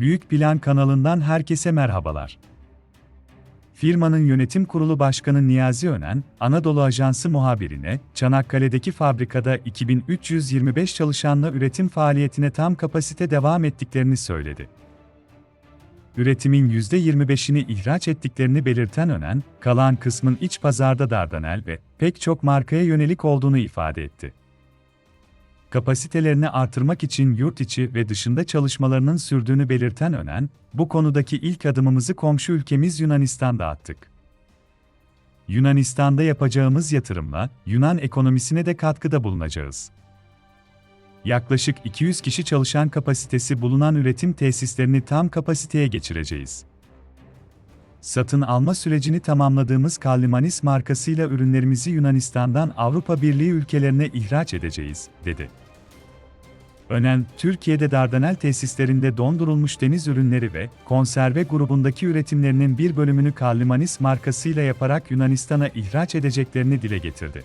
Büyük Plan kanalından herkese merhabalar. Firmanın yönetim kurulu başkanı Niyazi Önen, Anadolu Ajansı muhabirine, Çanakkale'deki fabrikada 2325 çalışanla üretim faaliyetine tam kapasite devam ettiklerini söyledi. Üretimin %25'ini ihraç ettiklerini belirten Önen, kalan kısmın iç pazarda Dardanel ve pek çok markaya yönelik olduğunu ifade etti kapasitelerini artırmak için yurt içi ve dışında çalışmalarının sürdüğünü belirten Önen, bu konudaki ilk adımımızı komşu ülkemiz Yunanistan'da attık. Yunanistan'da yapacağımız yatırımla Yunan ekonomisine de katkıda bulunacağız. Yaklaşık 200 kişi çalışan kapasitesi bulunan üretim tesislerini tam kapasiteye geçireceğiz. Satın alma sürecini tamamladığımız Kallimanis markasıyla ürünlerimizi Yunanistan'dan Avrupa Birliği ülkelerine ihraç edeceğiz, dedi. Önen, Türkiye'de Dardanel tesislerinde dondurulmuş deniz ürünleri ve konserve grubundaki üretimlerinin bir bölümünü Kallimanis markasıyla yaparak Yunanistan'a ihraç edeceklerini dile getirdi.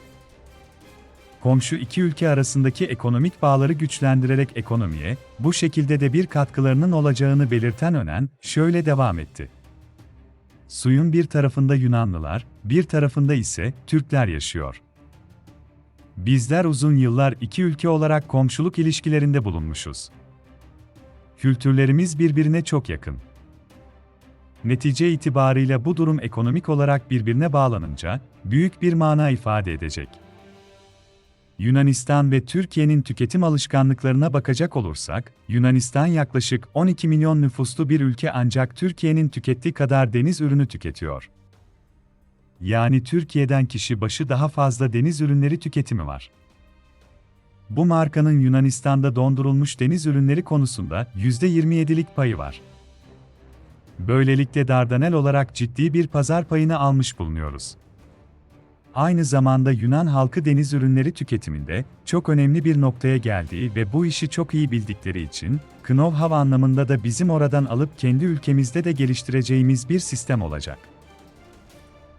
Komşu iki ülke arasındaki ekonomik bağları güçlendirerek ekonomiye, bu şekilde de bir katkılarının olacağını belirten Önen, şöyle devam etti. Suyun bir tarafında Yunanlılar, bir tarafında ise Türkler yaşıyor. Bizler uzun yıllar iki ülke olarak komşuluk ilişkilerinde bulunmuşuz. Kültürlerimiz birbirine çok yakın. Netice itibarıyla bu durum ekonomik olarak birbirine bağlanınca büyük bir mana ifade edecek. Yunanistan ve Türkiye'nin tüketim alışkanlıklarına bakacak olursak, Yunanistan yaklaşık 12 milyon nüfuslu bir ülke ancak Türkiye'nin tükettiği kadar deniz ürünü tüketiyor. Yani Türkiye'den kişi başı daha fazla deniz ürünleri tüketimi var. Bu markanın Yunanistan'da dondurulmuş deniz ürünleri konusunda %27'lik payı var. Böylelikle Dardanel olarak ciddi bir pazar payını almış bulunuyoruz. Aynı zamanda Yunan halkı deniz ürünleri tüketiminde çok önemli bir noktaya geldiği ve bu işi çok iyi bildikleri için, know-how anlamında da bizim oradan alıp kendi ülkemizde de geliştireceğimiz bir sistem olacak.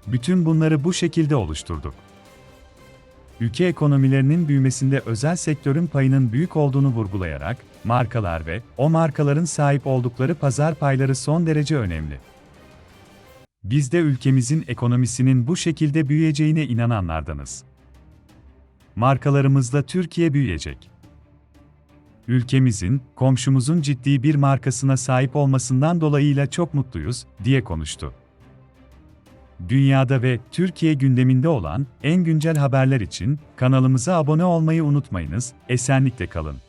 Bütün bunları bu şekilde oluşturduk. Ülke ekonomilerinin büyümesinde özel sektörün payının büyük olduğunu vurgulayarak, markalar ve o markaların sahip oldukları pazar payları son derece önemli. Biz de ülkemizin ekonomisinin bu şekilde büyüyeceğine inananlardanız. Markalarımızla Türkiye büyüyecek. Ülkemizin, komşumuzun ciddi bir markasına sahip olmasından dolayıyla çok mutluyuz, diye konuştu. Dünyada ve Türkiye gündeminde olan en güncel haberler için kanalımıza abone olmayı unutmayınız, esenlikle kalın.